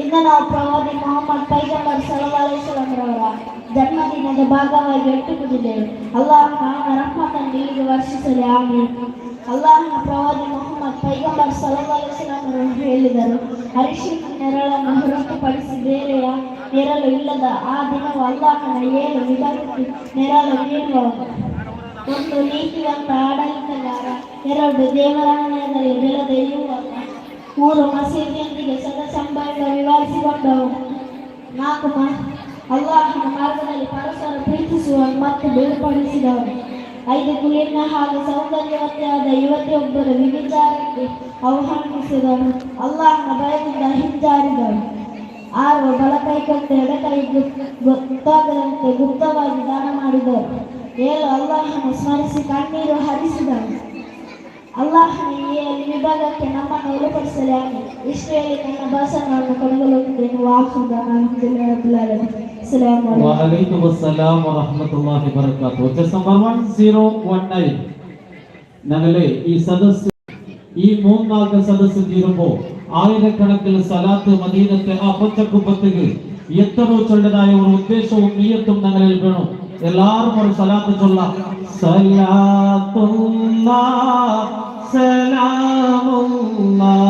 ಇಂದು ನಾವು ಪ್ರವಾದಿ ಮೊಹಮ್ಮದ್ ಪೈಗಂಬರ್ ಅವರ ಜನ್ಮದಿನದ ಭಾಗವಾಗಿ ಒಟ್ಟುಕೊಂಡಿದ್ದೇವೆ ಅಲ್ಲಾಹನ ರಹಮತನ್ನು ಇಲ್ಲಿಗೆ ವರ್ಷಿಸಲಿ, ಆಮೀನ್. ಅಲ್ಲಾಹನ ಪ್ರವಾದಿ ಮೊಹಮ್ಮದ್ ಪೈಗಂಬರ್ ಸಲಹೇಶ್ವರವರು ಹೇಳಿದರು. ಅರಿಶಿನ ನೆರಳನ್ನು ಹೊರತುಪಡಿಸಿ ಬೇರೆಯ ನೆರಳು ಇಲ್ಲದ ಆ ದಿನವು ಅಲ್ಲಾಹನ ಏಳು ವಿಧಕ್ಕೆ ನೆರಳು ನೀಡುವ ಒಂದು ನೀತಿವಂತ ಆಡಳಿತಗಾರ, ಎರಡು ದೇವರಾಲಯದಲ್ಲಿ ಬೆಳೆದ ಯುವಕ ಮೂರು ಮಸೀದಿಯೊಂದಿಗೆ ಸದಾ ಸಂಬಂಧ ವಿವರಿಸಿಕೊಂಡವು ನಾಲ್ಕು ಅಲ್ಲಾಹನ ಮಾರ್ಗದಲ್ಲಿ ಪರಸ್ಪರ ಪ್ರೀತಿಸುವ ಮತ್ತು ಬೇರ್ಪಡಿಸಿದವರು ಐದು ಕುಲೀನ ಹಾಗೂ ಸೌಂದರ್ಯವತಿಯಾದ ಯುವತಿಯೊಬ್ಬರು ವಿಚಾರಕ್ಕೆ ಆಹ್ವಾನಿಸಿದರು ಅಲ್ಲಾಹನ ಭಯದಿಂದ ಹಿಂಜಾರಿದರು ಆರು ಬಲಕೈ ಕೊಟ್ಟು ಎಡಕೈ ಗೊತ್ತಾಗದಂತೆ ಗುಪ್ತವಾಗಿ ದಾನ ಮಾಡಿದರು ಏಳು ಅಲ್ಲಾಹನ ಸ್ಮರಿಸಿ ಕಣ್ಣೀರು ಹರಿಸಿದನು ಅಲ್ಲಾಹನ ಈ ಏಳು ವಿಭಾಗಕ್ಕೆ ನಮ್ಮನ್ನು ಒಳಪಡಿಸಲಿ ಆಗಿ ಇಷ್ಟು ಹೇಳಿ ನನ್ನ ಭಾಷಣವನ್ನು ಕೊನೆಗೊಳ್ಳುತ್ತೇನೆ ವಾಸುದ ಸಲಾಮ್ വലൈക്കും അസ്സലാം വറഹ്മത്തുള്ളാഹി വബറകാതുഹു ചെസ് നമ്പർ 1019 ഞങ്ങളെ ഈ സദസ് ഈ മൂന്നാമത്തെ സദസ് തീരുമ്പോൾ ആയിരക്കണക്കിന് സലാത്ത് മദീനത്തെ ആ പച്ചക്കുപ്പത്തേക്ക് എത്രയോ ചൊല്ലതായ ഒരു ഉദ്ദേശവും നീയത്തും ഞങ്ങളിൽ വേണം എല്ലാവരും ഒരു സലാത്ത് ചൊല്ലാം സലാത്തുല്ലാ الله